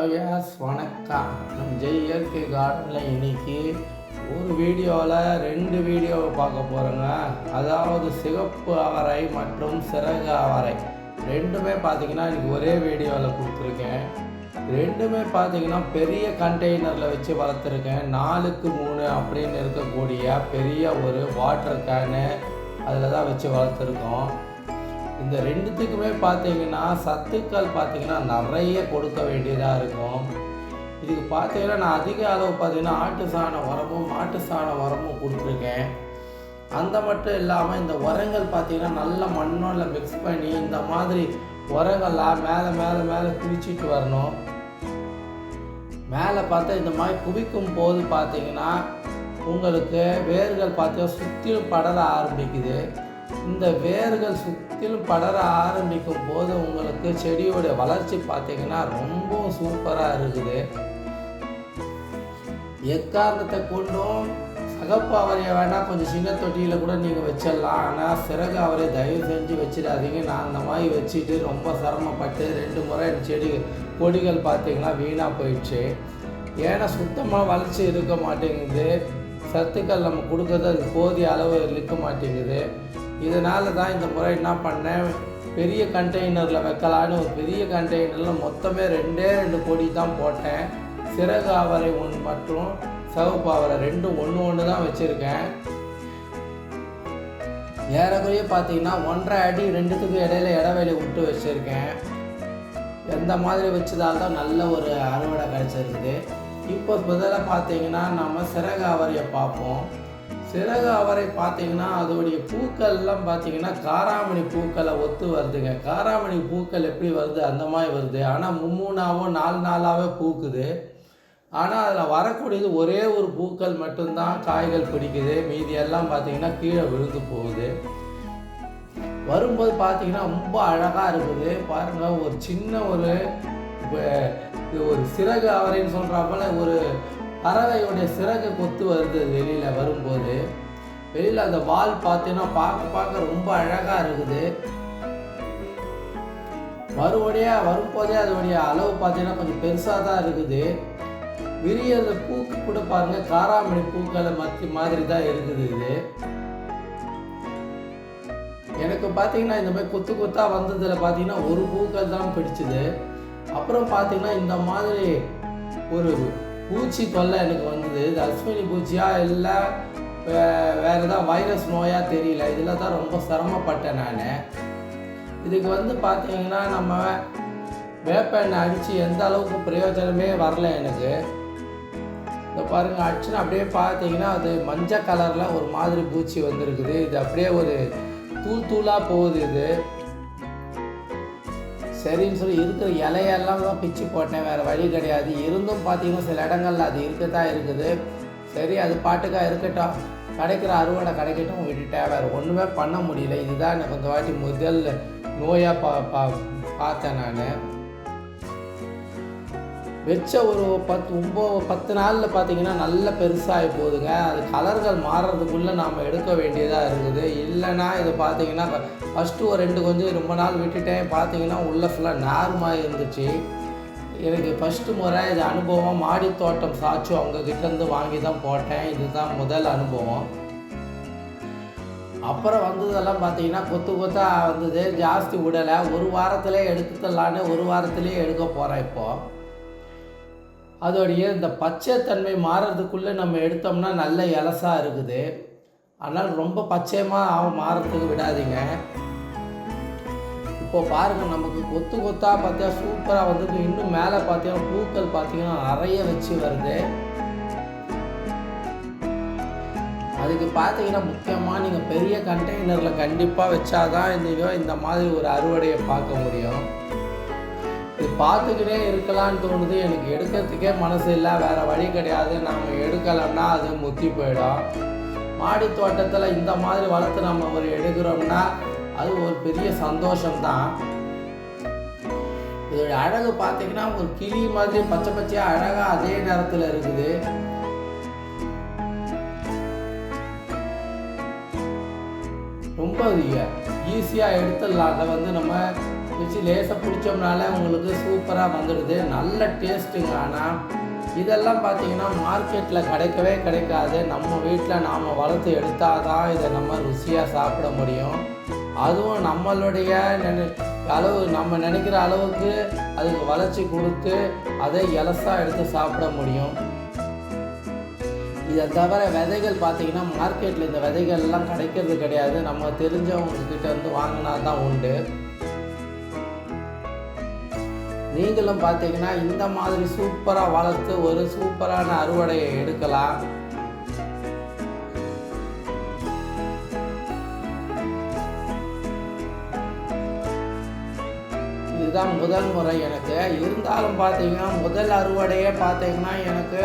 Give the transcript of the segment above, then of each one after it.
Hello யாஸ் வணக்கம் நம் ஜெய் இயற்கை கார்டனில் இன்னைக்கு ஒரு வீடியோவில் ரெண்டு வீடியோவை பார்க்க போகிறோங்க அதாவது சிகப்பு அவரை மற்றும் சிறகு அவரை. ரெண்டுமே பார்த்தீங்கன்னா இன்றைக்கி ஒரே வீடியோவில் கொடுத்துருக்கேன். ரெண்டுமே பார்த்தீங்கன்னா பெரிய கண்டெய்னரில் வச்சு வளர்த்துருக்கேன். நாலுக்கு மூணு அப்படின்னு இருக்கக்கூடிய பெரிய ஒரு வாட்டர் கேனு அதில் தான் வச்சு வளர்த்துருக்கோம். இந்த ரெண்டுத்துக்குமே பார்த்தீங்கன்னா சத்துக்கள் பார்த்தீங்கன்னா நிறைய கொடுக்க வேண்டியதாக இருக்கும். இதுக்கு பார்த்தீங்கன்னா நான் அதிக அளவு பார்த்தீங்கன்னா ஆட்டு சாண உரமும் மாட்டு சாண உரமும் கொடுத்துருக்கேன். அந்த மட்டும் இல்லாமல் இந்த உரங்கள் பார்த்தீங்கன்னா நல்ல மண்ணோட மிக்ஸ் பண்ணி இந்த மாதிரி உரங்கள்லாம் மேலே மேலே மேலே குவிச்சிட்டு வரணும். மேலே பார்த்தா இந்த மாதிரி குவிக்கும் போது பார்த்தீங்கன்னா உங்களுக்கு வேர்கள் பார்த்தீங்கன்னா சுற்றிலும் படர ஆரம்பிக்குது. இந்த வேர்கள் சுற்றிலும் படர ஆரம்பிக்கும் போது உங்களுக்கு செடியோட வளர்ச்சி பார்த்தீங்கன்னா ரொம்ப சூப்பராக இருக்குது. எக்காரணத்தை கொண்டும் சகப்பு அவரையை வேணால் கொஞ்சம் சின்ன தொட்டியில் கூட நீங்கள் வச்சிடலாம். ஆனால் சிறகு அவரை தயவு செஞ்சு வச்சிடாதீங்க. நான் அந்த மாதிரி வச்சுட்டு ரொம்ப சிரமப்பட்டு ரெண்டு முறை செடி கொடிகள் பார்த்தீங்கன்னா வீணாக போயிடுச்சு. ஏன்னா சுத்தமாக வளர்ச்சி இருக்க மாட்டேங்குது. சத்துக்கள் நம்ம கொடுக்கறது அது போதிய அளவு இருக்க மாட்டேங்குது. இதனால தான் இந்த முறை என்ன பண்ணேன்? பெரிய கண்டெய்னரில் வைக்கலான்னு ஒரு பெரிய கண்டெய்னரில் மொத்தமே ரெண்டே ரெண்டு கொடி தான் போட்டேன். சிறகு அவரை ஒன்று மற்றும் சிவப்பு அவரை ரெண்டும் ஒன்று ஒன்று தான் வச்சுருக்கேன். ஏறக்குறைய பார்த்தீங்கன்னா ஒன்றரை அடி ரெண்டுத்துக்கும் இடையில இடைவெளி விட்டு வச்சுருக்கேன். எந்த மாதிரி வச்சதால் தான் நல்ல ஒரு அறுவடை கிடச்சிருக்குது. இப்போ முதல்ல பார்த்தீங்கன்னா நம்ம சிறகு அவரையை பார்ப்போம். சிறகு அவரை பார்த்தீங்கன்னா அதோடைய பூக்கள்லாம் பார்த்தீங்கன்னா காராமணி பூக்களை ஒத்து வருதுங்க. காராமணி பூக்கள் எப்படி வருது? அந்த மாதிரி வருது. ஆனால் மும்மூணாவோ நாலு நாளாகவே பூக்குது. ஆனால் அதில் வரக்கூடியது ஒரே ஒரு பூக்கள் மட்டும்தான் காய்கள் பிடிக்குது. மீதி எல்லாம் பார்த்தீங்கன்னா கீழே விழுந்து போகுது. வரும்போது பார்த்தீங்கன்னா ரொம்ப அழகாக இருக்குது. பாருங்கள் ஒரு சின்ன ஒரு ஒரு சிறகு அவரைன்னு சொல்கிறாப்பல ஒரு பறவையுடைய சிறகு கொத்து வருது வெளியில் வரும்போது வெளியில் அந்த வால் பார்த்தீங்கன்னா பார்க்க பார்க்க ரொம்ப அழகாக இருக்குது. மறுபடியாக வரும்போதே அதோடைய அளவு பார்த்தீங்கன்னா கொஞ்சம் பெருசாக தான் இருக்குது. விரியல பூக்கு கூட பாருங்க காராமணி பூக்களை மத்தி மாதிரி தான் இருக்குது இது. எனக்கு பார்த்தீங்கன்னா இந்த மாதிரி கொத்து கொத்தாக வந்ததில் பார்த்தீங்கன்னா ஒரு பூக்கள் தான் பிடிச்சிது. அப்புறம் பார்த்தீங்கன்னா இந்த மாதிரி ஒரு பூச்சி தொல்லை எனக்கு வந்தது. இது அஸ்வினி பூச்சியா இல்லை வே- ஏதாவது வைரஸ் நோயாக தெரியல. இதில் தான் ரொம்ப சிரமப்பட்டேன் நான். இதுக்கு வந்து பார்த்தீங்கன்னா நம்ம வேப்பெண்ணெய் அடித்து எந்த அளவுக்கு பிரயோஜனமே வரல எனக்கு. இந்த பாருங்கள் அடிச்சுன்னு அப்படியே பார்த்தீங்கன்னா அது மஞ்சள் கலரில் ஒரு மாதிரி பூச்சி வந்திருக்குது. இது அப்படியே ஒரு தூள் தூளாக போகுது இது. சரின்னு சொல்லி இருக்கிற இலையெல்லாம் தான் பிச்சு போட்டேன். வேறு வழி கிடையாது. இருந்தும் பார்த்தீங்கன்னா சில இடங்கள்ல அது இருக்கத்தான் இருக்குது. சரி அது பாட்டுக்காக இருக்கட்டும். கிடைக்கிற அறுவடை கிடைக்கட்டும் விட்டுட்டேன். வேறு ஒன்றுமே பண்ண முடியல. இதுதான் எனக்கு இந்த வாட்டி முதல் நோயாக பா பா பார்த்தேன் நான். வச்ச ஒரு பத்து ஒம்பது பத்து நாளில் பார்த்தீங்கன்னா நல்ல பெருசாகி போகுதுங்க அது கலர்கள் மாறுறதுக்குள்ளே நாம் எடுக்க வேண்டியதாக இருக்குது இல்லைன்னா இது பார்த்தீங்கன்னா ஃபஸ்ட்டு ஒரு ரெண்டு கொஞ்சம் ரொம்ப நாள் விட்டுட்டேன். பார்த்தீங்கன்னா உள்ளே ஃபுல்லாக நார்மாக இருந்துச்சு. எனக்கு ஃபஸ்ட்டு முறை இது அனுபவம் மாடி தோட்டம் சாச்சு அவங்க கிட்டேருந்து வாங்கி தான் போட்டேன். இதுதான் முதல் அனுபவம். அப்புறம் வந்ததெல்லாம் பார்த்தீங்கன்னா கொத்து கொத்தாக வந்தது. ஜாஸ்தி விடலை. ஒரு வாரத்திலே எடுத்துடலான்னு ஒரு வாரத்திலே எடுக்க போகிறேன் இப்போது அதோடைய இந்த பச்சைத்தன்மை மாறுறதுக்குள்ளே நம்ம எடுத்தோம்னா நல்ல இலசாக இருக்குது. அதனால் ரொம்ப பச்சையமாக மாறத்துக்கு விடாதீங்க. இப்போ பாருங்கள் நமக்கு கொத்து கொத்தாக பார்த்தா சூப்பராக வந்து இன்னும் மேலே பார்த்தீங்கன்னா பூக்கள் பார்த்தீங்கன்னா நிறைய வச்சு வருது. அதுக்கு பார்த்தீங்கன்னா முக்கியமாக நீங்கள் பெரிய கண்டெய்னரில் கண்டிப்பாக வச்சாதான் இந்த இந்த மாதிரி ஒரு அறுவடையை பார்க்க முடியும். இது பார்த்துக்கிட்டே இருக்கலாம்னு தோணுது. எனக்கு எடுக்கிறதுக்கே மனசு இல்லை வேறு வழி கிடையாது. நாம் எடுக்கலைன்னா அது முத்தி போயிடும். மாடி தோட்டத்தில் இந்த மாதிரி வளர்த்து நம்ம ஒரு எடுக்கிறோம்னா அது ஒரு பெரிய சந்தோஷம்தான். இதோட அழகு பார்த்தீங்கன்னா ஒரு கிளி மாதிரி பச்சை பச்சையாக அழகாக அதே நேரத்தில் இருக்குது. ரொம்ப ஈஸியாக எடுத்துடலாம். அதை வந்து நம்ம வச்சு லேசாக பிடிச்சோம்னால உங்களுக்கு சூப்பராக வந்துடுது நல்ல டேஸ்ட்டுங்க ஆனால் இதெல்லாம் பார்த்தீங்கன்னா மார்க்கெட்டில் கிடைக்கவே கிடைக்காது. நம்ம வீட்டில் நாம் வளர்த்து எடுத்தால் தான் இதை நம்ம ருசியாக சாப்பிட முடியும். அதுவும் நம்மளுடைய நினை அளவு நம்ம நினைக்கிற அளவுக்கு அதுக்கு வளர்ச்சி கொடுத்து அதை இலசாக எடுத்து சாப்பிட முடியும். இதை தவிர விதைகள் பார்த்தீங்கன்னா மார்க்கெட்டில் இந்த விதைகள்லாம் கிடைக்கிறது கிடையாது. நம்ம தெரிஞ்சவங்கக்கிட்ட இருந்து வாங்கினா தான் உண்டு. நீங்களும் பார்த்தீங்கன்னா இந்த மாதிரி சூப்பராக வளர்த்து ஒரு சூப்பரான அறுவடையை எடுக்கலாம். இதுதான் முதல் முறை எனக்கு. இருந்தாலும் பார்த்தீங்கன்னா முதல் அறுவடையே பார்த்தீங்கன்னா எனக்கு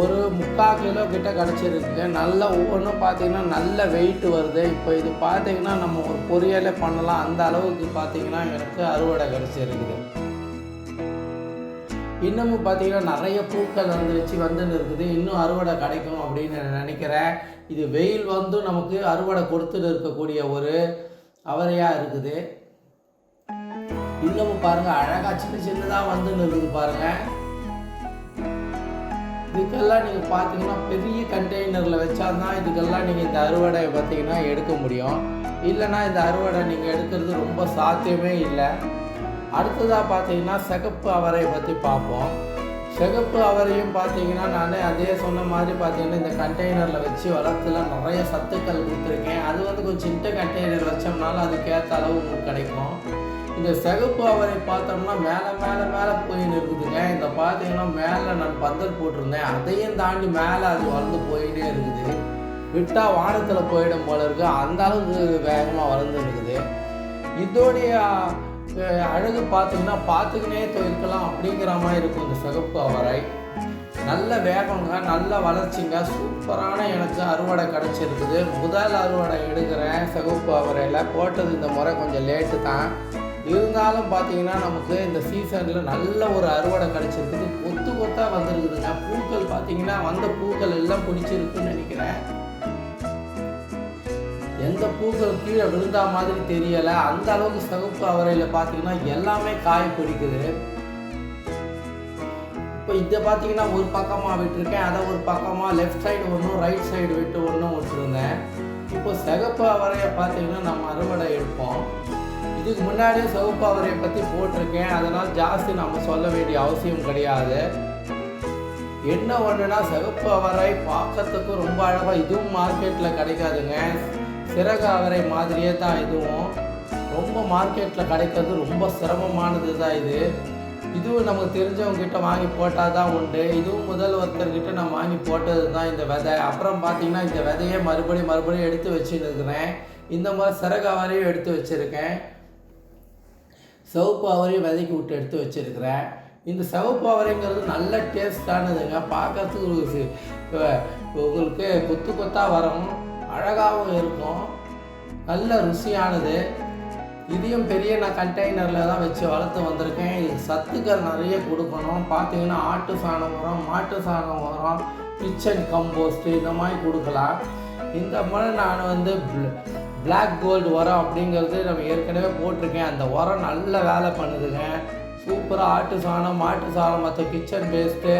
ஒரு முக்கால் கிலோ கிட்ட கிடச்சிருக்கு. நல்ல ஒவ்வொன்றும் பார்த்தீங்கன்னா நல்ல வெயிட் வருது. இப்போ இது பார்த்தீங்கன்னா நம்ம ஒரு பொரியலே பண்ணலாம். அந்த அளவுக்கு பார்த்தீங்கன்னா எனக்கு அறுவடை கிடச்சிருக்குது. இன்னமும் பார்த்தீங்கன்னா நிறைய பூக்கள் வந்துருச்சு வந்துன்னு இருக்குது இன்னும் அறுவடை கிடைக்கும் அப்படின்னு நான் நினைக்கிறேன். இது வெயில் வந்தும் நமக்கு அறுவடை கொடுத்துட்டு இருக்கக்கூடிய ஒரு அவரையாக இருக்குது. இன்னமும் பாருங்கள் அழகாக சின்ன சின்னதாக வந்துன்னு இருக்குது பாருங்கள் இதுக்கெல்லாம் நீங்கள் பார்த்தீங்கன்னா பெரிய கண்டெய்னரில் வச்சா தான் இதுக்கெல்லாம் நீங்கள் இந்த அறுவடையை பார்த்தீங்கன்னா எடுக்க முடியும். இல்லைன்னா இந்த அறுவடை நீங்கள் எடுக்கிறது ரொம்ப சாத்தியமே இல்லை. அடுத்ததாக பார்த்தீங்கன்னா சிகப்பு அவரை பற்றி பார்ப்போம். சிகப்பு அவரையும் பார்த்தீங்கன்னா நான் அதே சொன்ன மாதிரி பார்த்தீங்கன்னா இந்த கண்டெய்னரில் வச்சு வளர்த்துல நிறைய சத்துக்கள் கொடுத்துருக்கேன். அது வந்து கொஞ்சம் சின்ன கண்டெய்னர் வச்சோம்னாலும் அதுக்கேற்ற அளவு உங்களுக்கு கிடைக்கும். இந்த சிகப்பு அவரை பார்த்தோம்னா மேலே மேலே மேலே போயின்னு இருக்குதுங்க. இந்த பார்த்தீங்கன்னா மேலே நான் பந்தல் போட்டிருந்தேன். அதையும் தாண்டி மேலே அது வளர்ந்து போயிட்டே இருக்குது. விட்டால் வானத்தில் போயிடும் போல இருக்குது அந்த அளவுக்கு வேகமாக வளர்ந்து இருக்குது இதோடைய அழகு பார்த்தீங்கன்னா பார்த்துக்கினே இருக்கலாம் அப்படிங்கிற மாதிரி இருக்கும் இந்த சிகப்பு அவரை. நல்ல வேகங்க நல்ல வளர்ச்சிங்க. சூப்பரான எனக்கு அறுவடை கிடச்சிருக்குது. முதல் அறுவடை எடுக்கிறேன் சிகப்பு அவரையில். போட்டது இந்த முறை கொஞ்சம் லேட்டு தான். இருந்தாலும் பார்த்தீங்கன்னா நமக்கு இந்த சீசனில் நல்ல ஒரு அறுவடை கிடச்சிருக்குது. கொத்து கொத்தாக வந்துருக்குதுங்க. பூக்கள் பார்த்தீங்கன்னா வந்த பூக்கள் எல்லாம் பிடிச்சிருக்குன்னு நினைக்கிறேன். எந்த பூக்கள் கீழே விழுந்தா மாதிரி தெரியலை. அந்த அளவுக்கு சிகப்பு அவரையில் பார்த்தீங்கன்னா எல்லாமே காய் பிடிக்குது. இப்போ இதை பார்த்தீங்கன்னா ஒரு பக்கமாக விட்டுருக்கேன். அதை ஒரு பக்கமாக லெஃப்ட் சைடு ஒன்றும் ரைட் சைடு விட்டு ஒன்றும் விட்டுருந்தேன். இப்போ சிகப்பு அவரையை பார்த்தீங்கன்னா நம்ம அறுவடை எடுப்போம். இதுக்கு முன்னாடியே சிவப்பு அவரையை பற்றி போட்டிருக்கேன். அதனால் ஜாஸ்தி நம்ம சொல்ல வேண்டிய அவசியம் கிடையாது. என்ன ஒன்றுனா சிவப்பு அவரை பார்க்கறதுக்கு ரொம்ப அழகாக இதுவும் மார்க்கெட்டில் கிடைக்காதுங்க. சிறகு அவரை மாதிரியே தான் இதுவும். ரொம்ப மார்க்கெட்டில் கிடைக்கிறது ரொம்ப சிரமமானது தான் இது. இதுவும் நமக்கு தெரிஞ்சவங்ககிட்ட வாங்கி போட்டால் தான் உண்டு. இதுவும் முதல் ஒருத்தர்கிட்ட நான் வாங்கி போட்டது தான் இந்த விதை. அப்புறம் பார்த்தீங்கன்னா இந்த விதையை மறுபடியும் மறுபடியும் எடுத்து வச்சுருக்கிறேன் இந்த மாதிரி சிறகு அவரையும் எடுத்து வச்சுருக்கேன். சிவப்பு அவரையும் விதைக்கு விட்டு எடுத்து வச்சுருக்கிறேன். இந்த சிவப்பு அவரைங்கிறது நல்ல டேஸ்டானதுங்க பார்க்கறதுக்கு உங்களுக்கு கொத்து கொத்தாக வரும். அழகாகவும் இருக்கும். நல்ல ருசியானது. இதையும் பெரிய நான் கண்டெய்னரில் தான் வச்சு வளர்த்து வந்திருக்கேன். இது சத்துக்கள் நிறைய கொடுக்கணும். பார்த்தீங்கன்னா ஆட்டு சாணம் உரம் மாட்டு சாணம் உரம் கிச்சன் கம்போஸ்ட்டு இந்த மாதிரி கொடுக்கலாம். இந்த முறை நான் வந்து பிளாக் கோல்டு உரம் அப்படிங்கிறது நம்ம ஏற்கனவே போட்டிருக்கேன். அந்த உரம் நல்ல வேலை பண்ணுதுங்க. சூப்பராக ஆட்டு சாணம் மாட்டு சாணம் மற்ற கிச்சன் பேஸ்ட்டு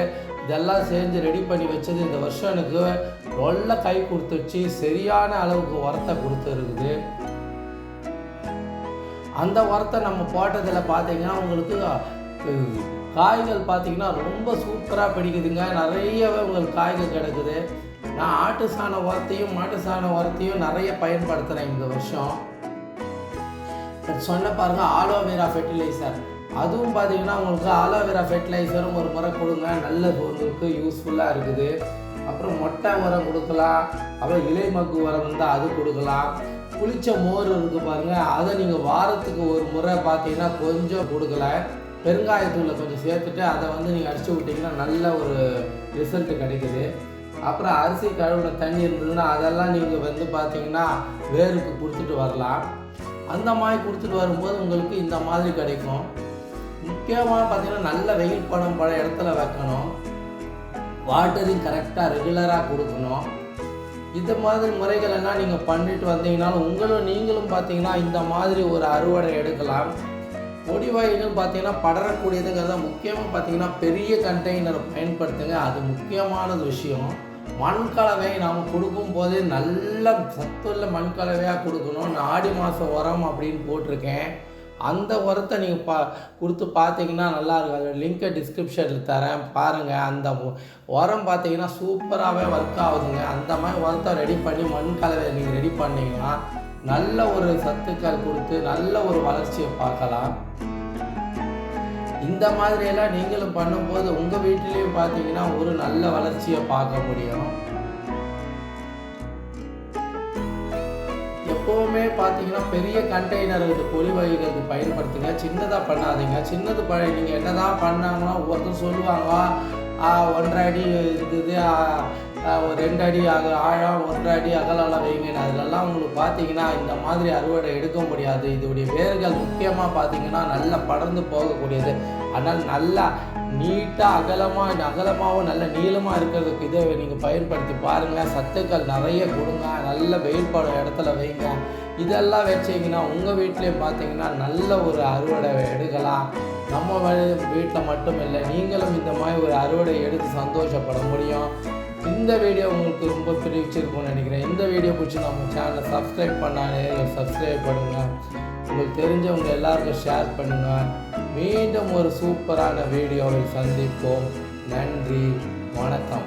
இதெல்லாம் செஞ்சு ரெடி பண்ணி வச்சது இந்த வருஷம் எனக்கு நல்ல கை கொடுத்துச்சு சரியான அளவுக்கு உரத்தை கொடுத்துருக்குது அந்த உரத்தை நம்ம போட்டதில் பார்த்தீங்கன்னா உங்களுக்கு காய்கள் பார்த்தீங்கன்னா ரொம்ப சூப்பராக பிடிக்குதுங்க. நிறையவே உங்களுக்கு காய்கள் கிடக்குது. நான் ஆட்டு சாண உரத்தையும் மாட்டு சாண உரத்தையும் நிறைய பயன்படுத்துகிறேன் இந்த வருஷம். சொன்ன பாருங்க ஆலோவேரா ஃபெர்டிலைசர் அதுவும் பார்த்தீங்கன்னா உங்களுக்கு அலோவேரா ஃபெர்டிலைசரும் ஒரு முறை கொடுங்க. நல்ல உங்களுக்கு யூஸ்ஃபுல்லாக இருக்குது. அப்புறம் மொட்டை உரம் கொடுக்கலாம். அப்புறம் இலை மக்கு உரம் இருந்தால் அது கொடுக்கலாம். புளிச்ச மோர் இருக்குது பாருங்கள் அதை நீங்கள் வாரத்துக்கு ஒரு முறை பார்த்தீங்கன்னா கொஞ்சம் கொடுக்கல. பெருங்காயத்தூளை கொஞ்சம் சேர்த்துட்டு அதை வந்து நீங்கள் அடித்து விட்டிங்கன்னா நல்ல ஒரு ரிசல்ட் கிடைக்குது. அப்புறம் அரிசி கழுவுன தண்ணி இருந்ததுன்னா அதெல்லாம் நீங்கள் வந்து பார்த்தீங்கன்னா வேருக்கு கொடுத்துட்டு வரலாம். அந்த மாதிரி கொடுத்துட்டு வரும்போது உங்களுக்கு இந்த மாதிரி கிடைக்கும். முக்கியமாக பார்த்தீங்கன்னா நல்ல வெயில் படம் பல இடத்துல வைக்கணும். வாட்டரிங் கரெக்டாக ரெகுலராக கொடுக்கணும். இந்த மாதிரி முறைகள் எல்லாம் நீங்கள் பண்ணிட்டு வந்தீங்கனாலும் உங்களும் நீங்களும் பார்த்தீங்கன்னா இந்த மாதிரி ஒரு அறுவடை எடுக்கலாம். பொடி வகைகள் பார்த்தீங்கன்னா படரக்கூடியதுங்கிறத முக்கியமாக பார்த்தீங்கன்னா பெரிய கண்டெய்னரை பயன்படுத்துங்க. அது முக்கியமான விஷயம். மண்கலவை நாம் கொடுக்கும் போதே நல்ல சத்துள்ள மண் கலவையாக கொடுக்கணும். நான் ஆடி மாதம் உரம் அப்படின்னு போட்டிருக்கேன். அந்த உரத்தை நீங்கள் பா கொடுத்து பார்த்தீங்கன்னா நல்லா இருக்கும். அதோட லிங்க்கை டிஸ்கிரிப்ஷனில் தரேன். பாருங்கள் அந்த உரம் பார்த்தீங்கன்னா சூப்பராகவே ஒர்க் ஆகுதுங்க. அந்த மாதிரி உரத்தை ரெடி பண்ணி மண் கலவையை நீங்கள் ரெடி பண்ணிங்கன்னா நல்ல ஒரு சத்துக்கள் கொடுத்து நல்ல ஒரு வளர்ச்சியை பார்க்கலாம். இந்த மாதிரியெல்லாம் நீங்களும் பண்ணும்போது உங்கள் வீட்டிலையும் பார்த்தீங்கன்னா ஒரு நல்ல வளர்ச்சியை பார்க்க முடியும். எப்போவுமே பார்த்தீங்கன்னா பெரிய கண்டெய்னர் இது பொலிவகைகளுக்கு பயன்படுத்துங்க. சின்னதாக பண்ணாதீங்க. சின்னது ப நீங்கள் என்ன தான் பண்ணாங்கன்னா ஒவ்வொருத்தர் சொல்லுவாங்க ஒன்றரை அடி இருக்குது ஒரு ரெண்டு அடி அக ஆழம் ஒன்றரை அடி அகலெல்லாம் வைங்கன்னு அதிலெல்லாம் உங்களுக்கு பார்த்தீங்கன்னா இந்த மாதிரி அறுவடை எடுக்க முடியாது. இதோடைய வேர்கள் முக்கியமாக பார்த்தீங்கன்னா நல்லா படர்ந்து போகக்கூடியது. அதனால் நல்லா நீட்டாக அகலமாக அகலமாகவும் நல்ல நீளமாக இருக்கிறதுக்கு இதை நீங்கள் பயன்படுத்தி பாருங்கள் சத்துக்கள் நிறைய கொடுங்க. நல்ல வெயில் பட இடத்துல வைங்க. இதெல்லாம் வச்சிங்கன்னா உங்கள் வீட்டிலே பார்த்தீங்கன்னா நல்ல ஒரு அறுவடை எடுக்கலாம். நம்ம வீட்டில் மட்டும் இல்லை நீங்களும் இந்த மாதிரி ஒரு அறுவடை எடுத்து சந்தோஷப்பட முடியும். இந்த வீடியோ உங்களுக்கு ரொம்ப பிடிச்சிருக்கும்னு நினைக்கிறேன். இந்த வீடியோ பிடிச்சி நம்ம சேனலை சப்ஸ்கிரைப் பண்ணாலே சப்ஸ்கிரைப் பண்ணுங்கள் உங்களுக்கு தெரிஞ்சவங்க எல்லாருக்கும் ஷேர் பண்ணுங்கள் மீண்டும் ஒரு சூப்பரான வீடியோவில் சந்திப்போம். நன்றி. வணக்கம்.